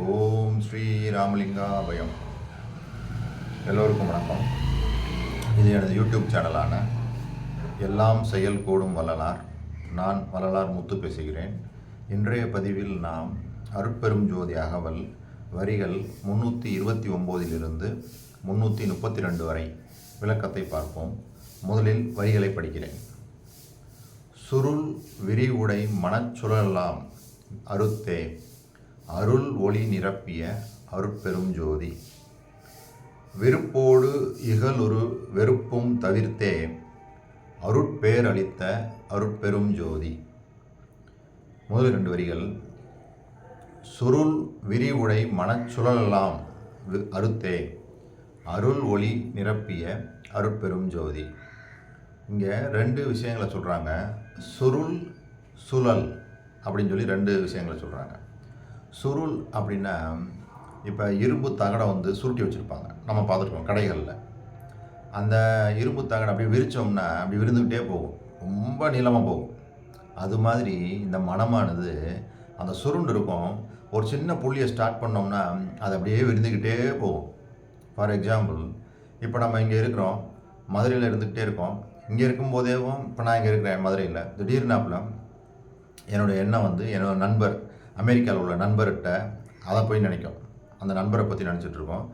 ஓம் ஸ்ரீ ராமலிங்காபயம். எல்லோருக்கும் வணக்கம். இது எனது யூடியூப் சேனலான எல்லாம் செயல் கூடும் வள்ளலார். நான் வள்ளலார் முத்து பேசுகிறேன். இன்றைய பதிவில் நாம் அருட்பெரும் ஜோதி அகவல் வரிகள் முந்நூற்றி இருபத்தி ஒம்போதிலிருந்து முந்நூற்றி முப்பத்தி ரெண்டு வரை விளக்கத்தை பார்ப்போம். முதலில் வரிகளை படிக்கிறேன். சுருள் விரிவுடை மனச்சுழலாம் அறுத்தே அருள் ஒளி நிரப்பிய அருட்பெரும் ஜோதி. விருப்போடு இகலுரு வெறுப்பும் தவிர்த்தே அருட்பேரளித்த அருட்பெரும் ஜோதி. முதல் ரெண்டு வரிகள். சுருள் விரிவுடை மனச்சுழலாம் வி- அறுத்தே அருள் ஒளி நிரப்பிய அருட்பெரும் ஜோதி. இங்கே ரெண்டு விஷயங்களை சொல்கிறாங்க சுருள் சுழல் அப்படின்னு சொல்லி ரெண்டு விஷயங்களை சொல்கிறாங்க சுருள் அப்படின்னா இப்போ இரும்பு தகடை வந்து சுருட்டி வச்சுருப்பாங்க. நம்ம பார்த்துருக்கோம் கடைகளில். அந்த இரும்பு தகடை அப்படியே விரிச்சோம்னா அப்படி விருந்துக்கிட்டே போகும். ரொம்ப நீளமாக போகும். அது மாதிரி இந்த மனமானது அந்த சுருண்டு இருக்கும். ஒரு சின்ன புள்ளியை ஸ்டார்ட் பண்ணோம்னா அது அப்படியே விருந்துக்கிட்டே போகும். ஃபார் எக்ஸாம்பிள் இப்போ நம்ம இங்கே இருக்கிறோம். மதுரையில் இருந்துக்கிட்டே இருக்கோம். இங்கே இருக்கும்போதேவும் இப்போ நான் இங்கே இருக்கிறேன் மதுரையில். திடீர்னாப்புல என்னோடய எண்ணம் வந்து என்னோடய நண்பர் அமெரிக்காவில் உள்ள நண்பர்கிட்ட அதை போய் நினைக்கும். அந்த நண்பரை பற்றி நினச்சிட்ருக்கோம்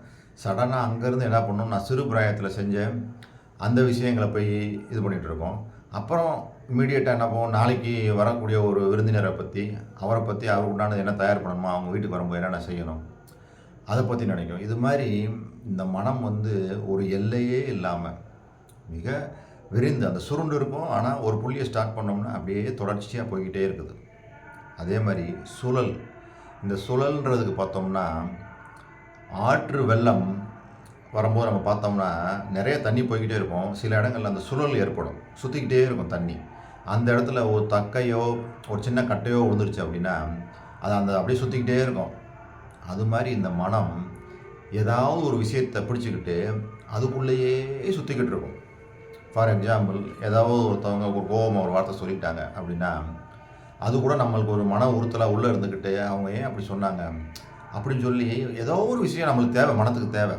சடனாக அங்கேருந்து என்ன பண்ணோம்? நான் சிறு பிராயத்தில் செஞ்சேன். அந்த விஷயங்களை போய் இது பண்ணிகிட்டு இருக்கோம். அப்புறம் இமீடியட்டாக என்ன போவோம் நாளைக்கு வரக்கூடிய ஒரு விருந்தினரை பற்றி அவரை பற்றி அவர் உண்டானது என்ன தயார் பண்ணணுமா அவங்க வீட்டுக்கு வரும்போது என்னென்ன செய்யணும்? அதை பற்றி நினைக்கும். இது மாதிரி இந்த மனம் வந்து ஒரு எல்லையே இல்லாமல் மிக விரிந்து அந்த சுருண்டு இருக்கும். ஆனால் ஒரு புள்ளியை ஸ்டார்ட் பண்ணோம்னா அப்படியே தொடர்ச்சியாக போய்கிட்டே இருக்குது. அதே மாதிரி சுழல். இந்த சுழல்ன்றதுக்கு பார்த்தோம்னா ஆற்று வெள்ளம் வரும்போது நம்ம பார்த்தோம்னா நிறைய தண்ணி போய்கிட்டே இருக்கும். சில இடங்கள்ல அந்த சுழல் ஏற்படும். சுற்றிக்கிட்டே இருக்கும் தண்ணி. அந்த இடத்துல ஒரு தக்கையோ ஒரு சின்ன கட்டையோ விழுந்துருச்சு அப்படின்னா அது அந்த அப்படியே சுற்றிக்கிட்டே இருக்கும். அது மாதிரி இந்த மனம் ஏதாவது ஒரு விஷயத்தை பிடிச்சிக்கிட்டு அதுக்குள்ளேயே சுற்றிக்கிட்டு இருக்கும். ஃபார் எக்ஸாம்பிள் ஏதாவது ஒருத்தவங்க ஒரு கோபமாக ஒரு வார்த்தை சொல்லிட்டாங்க அப்படின்னா அது கூட நம்மளுக்கு ஒரு மன உறுத்தலாக உள்ளே இருந்துக்கிட்டு அவங்க ஏன் அப்படி சொன்னாங்க? அப்படின்னு சொல்லி ஏதோ ஒரு விஷயம் நம்மளுக்கு தேவை மனத்துக்கு தேவை.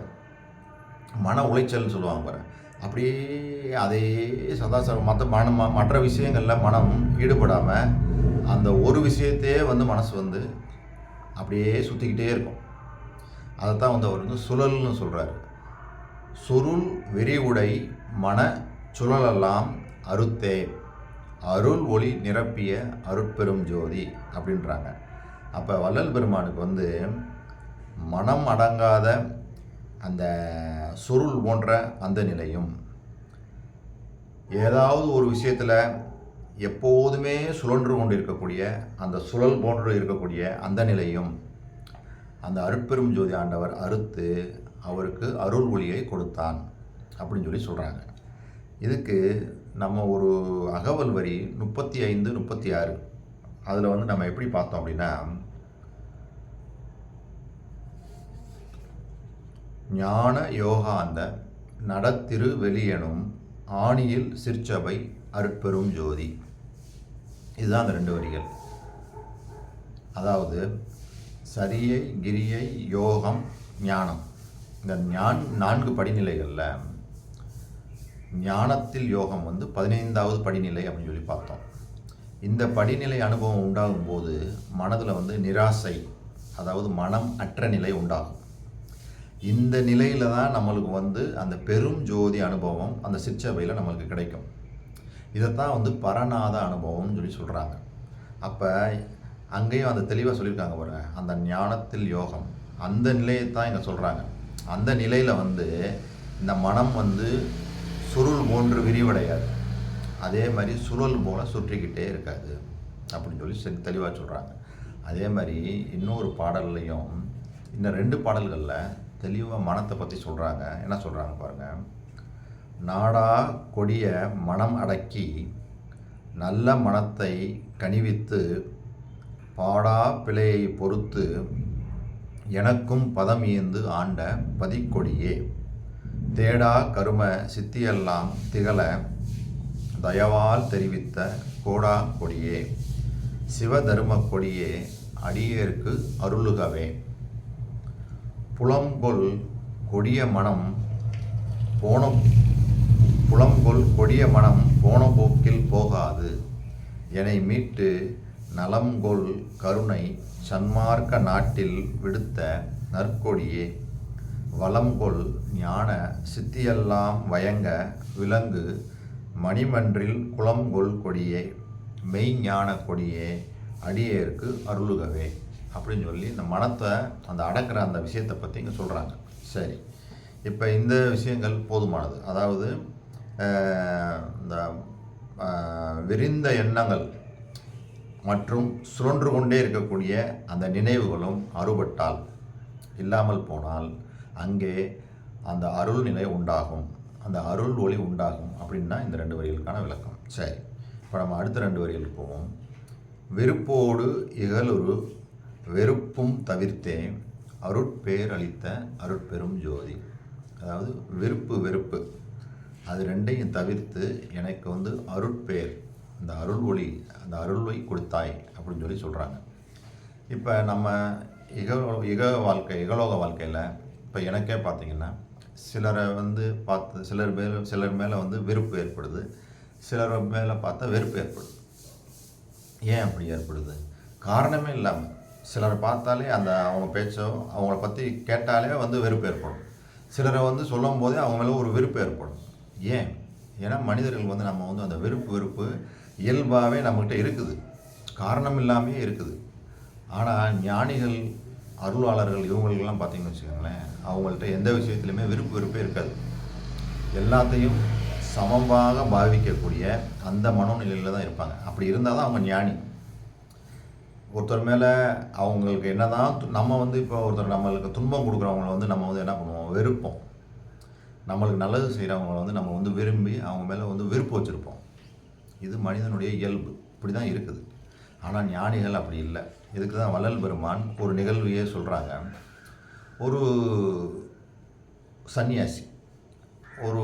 மன உளைச்சல்னு சொல்லுவாங்க பாரு. அப்படியே அதே சதாசரம் மற்ற மனம் மற்ற விஷயங்களில் மனம் ஈடுபடாமல் அந்த ஒரு விஷயத்தையே வந்து மனசு வந்து அப்படியே சுற்றிக்கிட்டே இருக்கும். அதைத்தான் வந்து அவர் வந்து சுழல்னு சொல்கிறாரு சுருள் விரிவுடை மன சுழலெல்லாம் அறுத்தே. அருள் ஒளி நிரப்பிய அருட்பெரும் ஜோதி அப்படின்றாங்க. அப்போ வள்ளல் பெருமானுக்கு வந்து மனம் அடங்காத அந்த சுருள் போன்ற அந்த நிலையும் ஏதாவது ஒரு விஷயத்தில் எப்போதுமே சுழன்று கொண்டு இருக்கக்கூடிய அந்த சுழல் போன்று இருக்கக்கூடிய அந்த நிலையும் அந்த அருட்பெரும் ஜோதி ஆண்டவர் அறுத்து அவருக்கு அருள் ஒளியை கொடுத்தான் அப்படின்னு சொல்லி சொல்கிறாங்க இதுக்கு நம்ம ஒரு அகவல் வரி முப்பத்தி ஐந்து முப்பத்தி ஆறு. அதில் வந்து நம்ம எப்படி பார்த்தோம் அப்படின்னா ஞான யோகாந்த நடத்திரு வெளியனும் ஆணியில் சிற்சபை அருட்பெரும் ஜோதி. இதுதான் அந்த ரெண்டு வரிகள். அதாவது சரியை கிரியை யோகம் ஞானம். இந்த ஞான் நான்கு படிநிலைகளில் ஞானத்தில் யோகம் வந்து பதினைந்தாவது படிநிலை அப்படின்னு சொல்லி பார்த்தோம். இந்த படிநிலை அனுபவம் உண்டாகும் போது மனதில் வந்து நிராசை அதாவது மனம் அற்ற நிலை உண்டாகும். இந்த நிலையில தான் நம்மளுக்கு வந்து அந்த பெரும் ஜோதி அனுபவம் அந்த சிற்சபையில் நம்மளுக்கு கிடைக்கும். இதைத்தான் வந்து பரநாத அனுபவம்னு சொல்லி சொல்கிறாங்க அப்போ அங்கேயும் அந்த தெளிவாக சொல்லியிருக்காங்க பாருங்க அந்த ஞானத்தில் யோகம். அந்த நிலையை தான் இங்கே சொல்கிறாங்க அந்த நிலையில் வந்து இந்த மனம் வந்து சுருள் போன்று விரிவடையாது. அதே மாதிரி சுழல் போல சுற்றிக்கிட்டே இருக்காது அப்படின்னு சொல்லி தெளிவாக சொல்கிறாங்க அதே மாதிரி இன்னொரு பாடல்லையும் இந்த ரெண்டு பாடல்களில் தெளிவாக மனத்தை பற்றி சொல்கிறாங்க என்ன சொல்கிறாங்க பாருங்கள் நாடா கொடிய மனம் அடக்கி நல்ல மனத்தை கனிவித்து பாடா பிழையை பொறுத்து எனக்கும் பதம் ஈந்து ஆண்ட பதிக்கொடியே. தேடா கரும சித்தியெல்லாம் திகழ தயவால் தெரிவித்த கோடா கொடியே சிவதரும கொடியே அடியேற்கு அருளுகவே. புலங்கொள் கொடிய மனம் போன புலங்கொள் கொடிய மனம் போன போக்கில் போகாது. என்னை மீட்டு நலங்கொல் கருணை சன்மார்க்க நாட்டில் விடுத்த நற்கொடியே. வளம்கொள் ஞான சித்தியெல்லாம் வயங்க விலங்கு மணிமன்றில் குளம்கொள் கொடியே மெய்ஞான கொடியே அடியேற்கு அருளுகவே. அப்படின்னு சொல்லி இந்த மனத்தை அந்த அடக்கிற அந்த விஷயத்தை பற்றி இங்கே சொல்கிறாங்க சரி. இப்போ இந்த விஷயங்கள் போதுமானது. அதாவது இந்த விரிந்த எண்ணங்கள் மற்றும் சுழன்று கொண்டே இருக்கக்கூடிய அந்த நினைவுகளும் அறுபட்டால் இல்லாமல் போனால் அங்கே அந்த அருள் நிலை உண்டாகும். அந்த அருள் ஒளி உண்டாகும் அப்படின்னா இந்த ரெண்டு வரிகளுக்கான விளக்கம். சரி. இப்போ நம்ம அடுத்த ரெண்டு வரிகளுக்கு போவோம். வெறுப்போடு இகலுரு வெறுப்பும் தவிர்த்தே அருட்பேரளித்த அருட்பெரும் ஜோதி. அதாவது வெறுப்பு வெறுப்பு. அது ரெண்டையும் தவிர்த்து எனக்கு வந்து அருட்பேர் அந்த அருள் ஒளி அந்த அருள்வை கொடுத்தாய் அப்படின்னு சொல்லி சொல்கிறாங்க இப்போ நம்ம இக இக வாழ்க்கை இகலோக வாழ்க்கையில் இப்போ எனக்கே பார்த்தீங்கன்னா சிலரை வந்து பார்த்து சிலர் மேலே சிலர் மேலே வந்து வெறுப்பு ஏற்படுது. சிலர் மேலே பார்த்தா வெறுப்பு ஏற்படுது. ஏன் அப்படி ஏற்படுது? காரணமே இல்லாமல் சிலரை பார்த்தாலே அந்த அவங்க பேச்சோ அவங்கள பற்றி கேட்டாலே வந்து வெறுப்பு ஏற்படும். சிலரை வந்து சொல்லும் போதே அவங்க மேலே ஒரு வெறுப்பு ஏற்படும். ஏன்? ஏன்னா மனிதர்கள் வந்து நம்ம வந்து அந்த வெறுப்பு வெறுப்பு இயல்பாகவே நம்மக்கிட்ட இருக்குது. காரணம் இல்லாமையே இருக்குது. ஆனால் ஞானிகள் அருளாளர்கள் இவங்களுக்கெல்லாம் பார்த்தீங்கன்னு வச்சுக்கோங்களேன் அவங்கள்ட்ட எந்த விஷயத்துலையுமே விருப்பு வெறுப்பே இருக்காது. எல்லாத்தையும் சமமாக பாவிக்கக்கூடிய அந்த மனோநிலையில் தான் இருப்பாங்க. அப்படி இருந்தால் தான் அவங்க ஞானி. ஒருத்தர் மேலே அவங்களுக்கு என்னதான் து- நம்ம வந்து இப்போ ஒருத்தர் நம்மளுக்கு துன்பம் கொடுக்குறவங்கள வந்து நம்ம வந்து என்ன பண்ணுவோம்? வெறுப்போம். நம்மளுக்கு நல்லது செய்கிறவங்கள வந்து நம்ம வந்து விரும்பி அவங்க மேலே வந்து வெறுப்பு வச்சுருப்போம். இது மனிதனுடைய இயல்பு. இப்படி தான் இருக்குது. ஆனால் ஞானிகள் அப்படி இல்லை. இதுக்கு தான் வள்ளல் பெருமான் ஒரு நிகழ்வையே சொல்கிறாங்க ஒரு சன்னியாசி ஒரு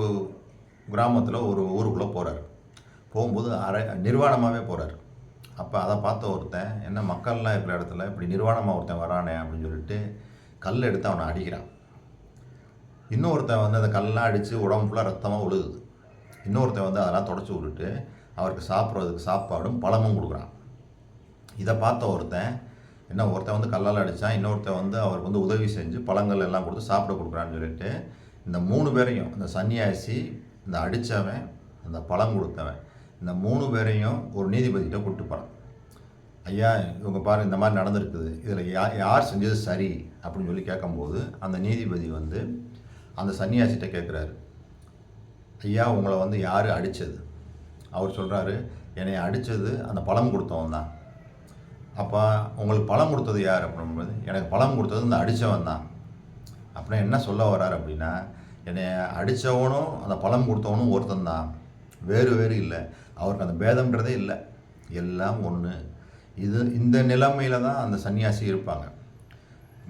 கிராமத்தில் ஒரு ஊருக்குள்ளே போகிறார் போகும்போது அரை நிர்வாணமாகவே போகிறார் அப்போ அதை பார்த்த ஒருத்தன் என்ன மக்கள்லாம் இருக்கிற இடத்துல இப்படி நிர்வாணமாக ஒருத்தன் வரானே? அப்படின்னு சொல்லிட்டு கல் எடுத்து அவனை அடிக்கிறான். இன்னொருத்தன் வந்து அந்த கல்லாம் அடித்து உடம்பு ஃபுல்லாக ரத்தமாக ஒழுகுது இன்னொருத்தன் வந்து அதெல்லாம் தொடச்சி விட்டுட்டு அவருக்கு சாப்பிட்றதுக்கு சாப்பாடும் பழமும் கொடுக்குறான். இதை பார்த்த ஒருத்தன் என்ன ஒருத்தன் வந்து கல்லால் அடித்தான் இன்னொருத்தன் வந்து அவருக்கு வந்து உதவி செஞ்சு பழங்கள் எல்லாம் கொடுத்து சாப்பிட கொடுக்குறான்னு சொல்லிட்டு இந்த மூணு பேரையும் இந்த சன்னியாசி இந்த அடித்தவன் அந்த பழம் கொடுத்தவன் இந்த மூணு பேரையும் ஒரு நீதிபதிகிட்ட கூப்பிட்டு போகிறான் ஐயா இவங்க பாரு இந்த மாதிரி நடந்திருக்குது. இதில் யா யார் செஞ்சது சரி? அப்படின்னு சொல்லி கேட்கும்போது அந்த நீதிபதி வந்து அந்த சன்னியாசிகிட்ட கேட்குறாரு. ஐயா உங்களை வந்து யார் அடித்தது அவர் சொல்கிறாரு என்னை அடித்தது அந்த பழம் கொடுத்தவன் தான். அப்போ உங்களுக்கு பழம் கொடுத்தது யார்? அப்படின்போது எனக்கு பழம் கொடுத்தது இந்த அடித்தவன் தான். அப்படின்னா என்ன சொல்ல வர்றார் அப்படின்னா என்னை அடித்தவனும் அந்த பழம் கொடுத்தவனும் ஒருத்தன் தான். வேறு வேறு இல்லை. அவருக்கு அந்த பேதம்ன்றதே இல்லை. எல்லாம் ஒன்று இது இந்த நிலைமையில் தான் அந்த சன்னியாசி இருப்பாங்க.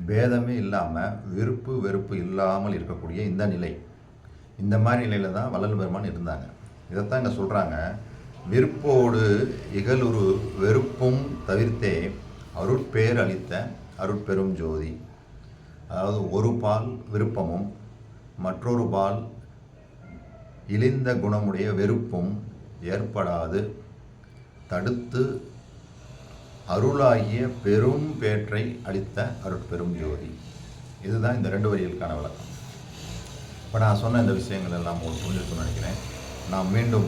பேதமே இல்லாமல் விருப்பு வெறுப்பு இல்லாமல் இருக்கக்கூடிய இந்த நிலை. இந்த மாதிரி நிலையில் தான் வள்ளல் பெருமான் இருந்தாங்க. இதைத்தான் இங்கே சொல்கிறாங்க விருப்போடு இகலுரு வெறுப்பும் தவிர்த்தே அருட்பேர் அளித்த அருட்பெரும் ஜோதி. அதாவது ஒரு பால் விருப்பமும் மற்றொரு பால் இழிந்த குணமுடைய வெறுப்பும் ஏற்படாது. தடுத்து அருளாகிய பெரும் பேற்றை அளித்த அருட்பெரும் ஜோதி. இதுதான் இந்த ரெண்டு வரிகளுக்கான விளக்கம். இப்போ நான் சொன்ன இந்த விஷயங்கள் எல்லாம் உங்களுக்கு புரிஞ்சிருக்கும்னு நினைக்கிறேன். நான் மீண்டும்